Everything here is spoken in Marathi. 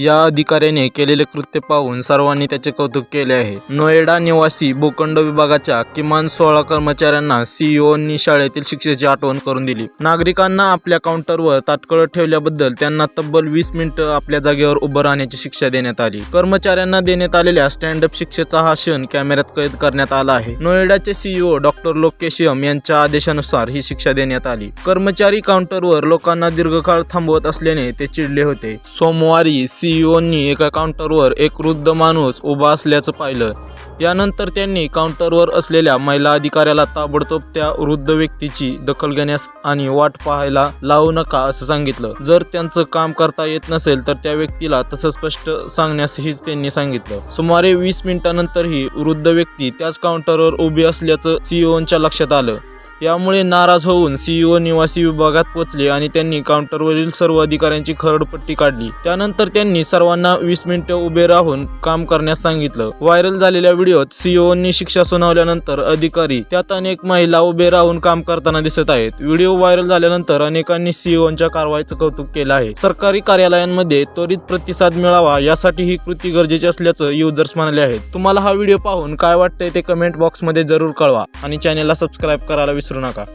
या अधिकाऱ्याने केलेले कृत्य पाहून सर्वांनी त्याचे कौतुक केले आहे. नोएडा निवासी भूखंड विभागाच्या किमान सोळा कर्मचाऱ्यांना सीईओनी शाळेतील शिक्षेची आठवण करून दिली. नागरिकांना आपल्या काउंटरवर तात्काळ ठेवल्याबद्दल त्यांना तब्बल वीस मिनिटं आपल्या जागेवर उभं राहण्याची शिक्षा देण्यात आली. कर्मचाऱ्यांना देण्यात आलेल्या स्टँड अप शिक्षेचा हा क्षण कॅमेऱ्यात कैद करण्यात आला आहे. नोएडाचे सीईओ डॉक्टर लोकेशियम यांच्या आदेशानुसार ही शिक्षा देण्यात आली. कर्मचारी काउंटरवर लोकांना दीर्घकाळ थांबवत असल्याने ते चिडले होते. सोमवारी सीईओनी एका काउंटरवर एक वृद्ध माणूस उभा असल्याचं पाहिलं. यानंतर त्यांनी काउंटरवर असलेल्या महिला अधिकाऱ्याला ताबडतोब त्या वृद्ध व्यक्तीची दखल घेण्यास आणि वाट पाहायला लावू नका असं सांगितलं. जर त्यांचं काम करता येत नसेल तर त्या व्यक्तीला तसं स्पष्ट सांगण्यासही त्यांनी सांगितलं. सुमारे वीस मिनिटानंतरही वृद्ध व्यक्ती त्याच काउंटरवर उभी असल्याचं सीईओच्या लक्षात आलं. यामुळे नाराज होऊन सीईओ निवासी विभागात पोहोचले आणि त्यांनी काउंटरवरील सर्व अधिकाऱ्यांची खरडपट्टी काढली. त्यानंतर त्यांनी सर्वांना वीस मिनिटं उभे राहून काम करण्यास सांगितलं. व्हायरल झालेल्या व्हिडिओत सीईओनी शिक्षा सुनावल्यानंतर अधिकारी त्यात अनेक महिला उभे राहून काम करताना दिसत आहेत. व्हिडिओ व्हायरल झाल्यानंतर अनेकांनी सीईओच्या कारवाईचं कौतुक केलं आहे. सरकारी कार्यालयांमध्ये त्वरित प्रतिसाद मिळावा यासाठी ही कृती गरजेची असल्याचं युजर्स म्हणाले आहेत. तुम्हाला हा व्हिडिओ पाहून काय वाटतंय ते कमेंट बॉक्समध्ये जरूर कळवा आणि चॅनेलला सबस्क्राईब करायला विसरू नका